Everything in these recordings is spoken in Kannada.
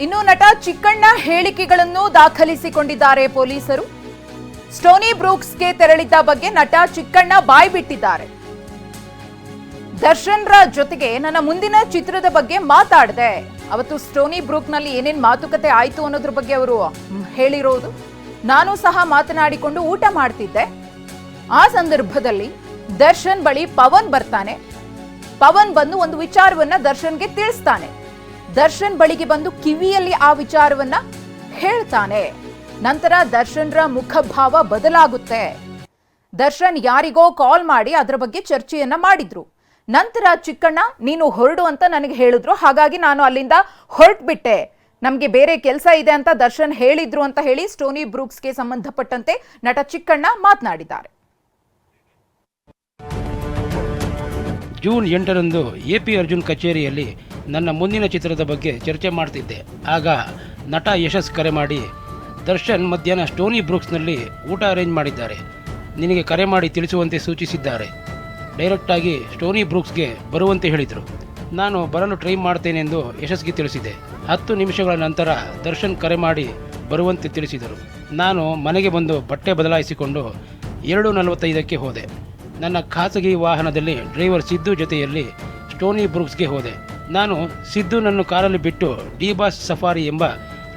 ಇನ್ನು ನಟ ಚಿಕ್ಕಣ್ಣ ಹೇಳಿಕೆಗಳನ್ನು ದಾಖಲಿಸಿಕೊಂಡಿದ್ದಾರೆ ಪೊಲೀಸರು. ಸ್ಟೋನಿ ಬ್ರೂಕ್ಸ್ಗೆ ತೆರಳಿದ್ದ ಬಗ್ಗೆ ನಟ ಚಿಕ್ಕಣ್ಣ ಬಾಯ್ ಬಿಟ್ಟಿದ್ದಾರೆ. ದರ್ಶನ್ರ ಜೊತೆಗೆ ನನ್ನ ಮುಂದಿನ ಚಿತ್ರದ ಬಗ್ಗೆ ಮಾತಾಡಿದೆ. ಅವತ್ತು ಸ್ಟೋನಿ ಬ್ರೂಕ್ನಲ್ಲಿ ಏನೇನ್ ಮಾತುಕತೆ ಆಯಿತು ಅನ್ನೋದ್ರ ಬಗ್ಗೆ ಅವರು ಹೇಳಿರೋದು. ನಾನು ಸಹ ಮಾತನಾಡಿಕೊಂಡು ಊಟ ಮಾಡ್ತಿದ್ದೆ. ಆ ಸಂದರ್ಭದಲ್ಲಿ ದರ್ಶನ್ ಬಳಿ ಪವನ್ ಬರ್ತಾನೆ. ಪವನ್ ಬಂದು ಒಂದು ವಿಚಾರವನ್ನ ದರ್ಶನ್ಗೆ ತಿಳಿಸ್ತಾನೆ. ದರ್ಶನ್ ಬಳಿಗೆ ಬಂದು ಕಿವಿಯಲ್ಲಿ ಆ ವಿಚಾರವನ್ನ ಹೇಳ್ತಾನೆ. ನಂತರ ದರ್ಶನ್ರ ಮುಖಭಾವ ಬದಲಾಗುತ್ತೆ. ದರ್ಶನ್ ಯಾರಿಗೋ ಕಾಲ್ ಮಾಡಿ ಅದರ ಬಗ್ಗೆ ಚರ್ಚೆಯನ್ನ ಮಾಡಿದ್ರು. ನಂತರ, ಚಿಕ್ಕಣ್ಣ, ನೀನು ಹೊರಡು ಅಂತ ನನಗೆ ಹೇಳಿದ್ರು. ಹಾಗಾಗಿ ನಾನು ಅಲ್ಲಿಂದ ಹೊರಟ್ಬಿಟ್ಟೆ. ನಮಗೆ ಬೇರೆ ಕೆಲಸ ಇದೆ ಅಂತ ದರ್ಶನ್ ಹೇಳಿದ್ರು ಅಂತ ಹೇಳಿ ಸ್ಟೋನಿ ಬ್ರೂಕ್ಸ್ಗೆ ಸಂಬಂಧಪಟ್ಟಂತೆ ನಟ ಚಿಕ್ಕಣ್ಣ ಮಾತನಾಡಿದ್ದಾರೆ. ಜೂನ್ ಎಂಟರಂದು ಎ ಪಿ ಅರ್ಜುನ್ ಕಚೇರಿಯಲ್ಲಿ ನನ್ನ ಮುಂದಿನ ಚಿತ್ರದ ಬಗ್ಗೆ ಚರ್ಚೆ ಮಾಡ್ತಿದ್ದೆ. ಆಗ ನಟ ಯಶಸ್ ಕರೆ ಮಾಡಿ, ದರ್ಶನ್ ಮಧ್ಯಾಹ್ನ ಸ್ಟೋನಿ ಬ್ರೂಕ್ಸ್ನಲ್ಲಿ ಊಟ ಅರೇಂಜ್ ಮಾಡಿದ್ದಾರೆ. ನಿನಗೆ ಕರೆ ಮಾಡಿ ತಿಳಿಸುವಂತೆ ಸೂಚಿಸಿದ್ದಾರೆ. ಡೈರೆಕ್ಟಾಗಿ ಸ್ಟೋನಿ ಬ್ರೂಕ್ಸ್ಗೆ ಬರುವಂತೆ ಹೇಳಿದರು. ನಾನು ಬರಲು ಟ್ರೈ ಮಾಡ್ತೇನೆಂದು ಯಶಸ್ಗೆ ತಿಳಿಸಿದೆ. ಹತ್ತು ನಿಮಿಷಗಳ ನಂತರ ದರ್ಶನ್ ಕರೆ ಮಾಡಿ ಬರುವಂತೆ ತಿಳಿಸಿದರು. ನಾನು ಮನೆಗೆ ಬಂದು ಬಟ್ಟೆ ಬದಲಾಯಿಸಿಕೊಂಡು ಎರಡು ನಲವತ್ತೈದಕ್ಕೆ ಹೋದೆ. ನನ್ನ ಖಾಸಗಿ ವಾಹನದಲ್ಲಿ ಡ್ರೈವರ್ ಸಿದ್ದು ಜೊತೆಯಲ್ಲಿ ಸ್ಟೋನಿ ಬ್ರೂಕ್ಸ್ಗೆ ಹೋದೆ. ನಾನು ಸಿದ್ದು ನನ್ನ ಕಾರಲ್ಲಿ ಬಿಟ್ಟು ಡಿ ಬಾಸ್ ಸಫಾರಿ ಎಂಬ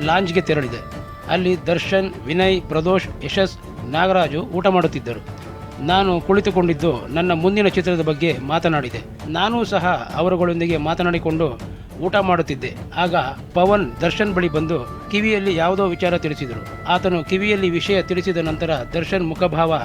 ಲಾಂಜ್ಗೆ ತೆರಳಿದೆ. ಅಲ್ಲಿ ದರ್ಶನ್, ವಿನಯ್, ಪ್ರದೋಷ್, ಯಶಸ್, ನಾಗರಾಜು ಊಟ ಮಾಡುತ್ತಿದ್ದರು. ನಾನು ಕುಳಿತುಕೊಂಡಿದ್ದು ನನ್ನ ಮುಂದಿನ ಚಿತ್ರದ ಬಗ್ಗೆ ಮಾತನಾಡಿದೆ. ನಾನೂ ಸಹ ಅವರುಗಳೊಂದಿಗೆ ಮಾತನಾಡಿಕೊಂಡು ಊಟ ಮಾಡುತ್ತಿದ್ದೆ. ಆಗ ಪವನ್ ದರ್ಶನ್ ಬಳಿ ಬಂದು ಕಿವಿಯಲ್ಲಿ ಯಾವುದೋ ವಿಚಾರ ತಿಳಿಸಿದರು. ಆತನು ಕಿವಿಯಲ್ಲಿ ವಿಷಯ ತಿಳಿಸಿದ ನಂತರ ದರ್ಶನ್ ಮುಖಭಾವ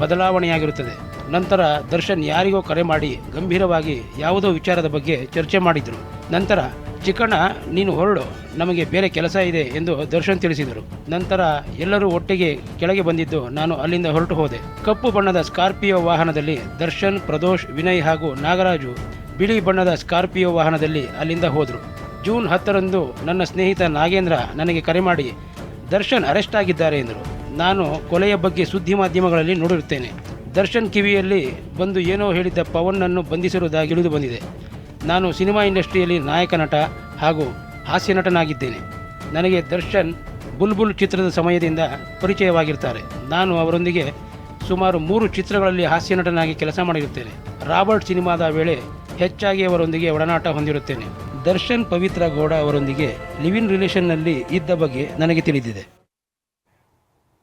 ಬದಲಾವಣೆಯಾಗಿರುತ್ತದೆ. ನಂತರ ದರ್ಶನ್ ಯಾರಿಗೋ ಕರೆ ಮಾಡಿ ಗಂಭೀರವಾಗಿ ಯಾವುದೋ ವಿಚಾರದ ಬಗ್ಗೆ ಚರ್ಚೆ ಮಾಡಿದರು. ನಂತರ, ಚಿಕ್ಕಣ್ಣ, ನೀನು ಹೊರಡು, ನಮಗೆ ಬೇರೆ ಕೆಲಸ ಇದೆ ಎಂದು ದರ್ಶನ್ ತಿಳಿಸಿದರು. ನಂತರ, ಎಲ್ಲರೂ ಒಟ್ಟಿಗೆ ಕೆಳಗೆ ಬಂದಿದ್ದು ನಾನು ಅಲ್ಲಿಂದ ಹೊರಟು ಹೋದೆ. ಕಪ್ಪು ಬಣ್ಣದ ಸ್ಕಾರ್ಪಿಯೋ ವಾಹನದಲ್ಲಿ ದರ್ಶನ್, ಪ್ರದೋಷ್, ವಿನಯ್ ಹಾಗೂ ನಾಗರಾಜು ಬಿಳಿ ಬಣ್ಣದ ಸ್ಕಾರ್ಪಿಯೋ ವಾಹನದಲ್ಲಿ ಅಲ್ಲಿಂದ ಹೋದರು. ಜೂನ್ ಹತ್ತರಂದು ನನ್ನ ಸ್ನೇಹಿತ ನಾಗೇಂದ್ರ ನನಗೆ ಕರೆ ಮಾಡಿ, ದರ್ಶನ್ ಅರೆಸ್ಟ್ ಆಗಿದ್ದಾರೆ ಎಂದರು. ನಾನು ಕೊಲೆಯ ಬಗ್ಗೆ ಸುದ್ದಿ ಮಾಧ್ಯಮಗಳಲ್ಲಿ ನೋಡಿರುತ್ತೇನೆ. ದರ್ಶನ್ ಕಿವಿಯಲ್ಲಿ ಬಂದು ಏನೋ ಹೇಳಿದ್ದ ಪವನ್ನನ್ನು ಬಂಧಿಸಿರುವುದಾಗಿ ಇಳಿದು ಬಂದಿದೆ. ನಾನು ಸಿನಿಮಾ ಇಂಡಸ್ಟ್ರಿಯಲ್ಲಿ ನಾಯಕ ನಟ ಹಾಗೂ ಹಾಸ್ಯ ನಟನಾಗಿದ್ದೇನೆ. ನನಗೆ ದರ್ಶನ್ ಬುಲ್ಬುಲ್ ಚಿತ್ರದ ಸಮಯದಿಂದ ಪರಿಚಯವಾಗಿರ್ತಾರೆ. ನಾನು ಅವರೊಂದಿಗೆ ಸುಮಾರು ಮೂರು ಚಿತ್ರಗಳಲ್ಲಿ ಹಾಸ್ಯ ನಟನಾಗಿ ಕೆಲಸ ಮಾಡಿರುತ್ತೇನೆ. ರಾಬರ್ಟ್ ಸಿನಿಮಾದ ವೇಳೆ ಹೆಚ್ಚಾಗಿ ಅವರೊಂದಿಗೆ ಒಡನಾಟ ಹೊಂದಿರುತ್ತೇನೆ. ದರ್ಶನ್ ಪವಿತ್ರ ಗೌಡ ಅವರೊಂದಿಗೆ ಲಿವಿನ್ ರಿಲೇಷನ್ನಲ್ಲಿ ಇದ್ದ ಬಗ್ಗೆ ನನಗೆ ತಿಳಿದಿದೆ.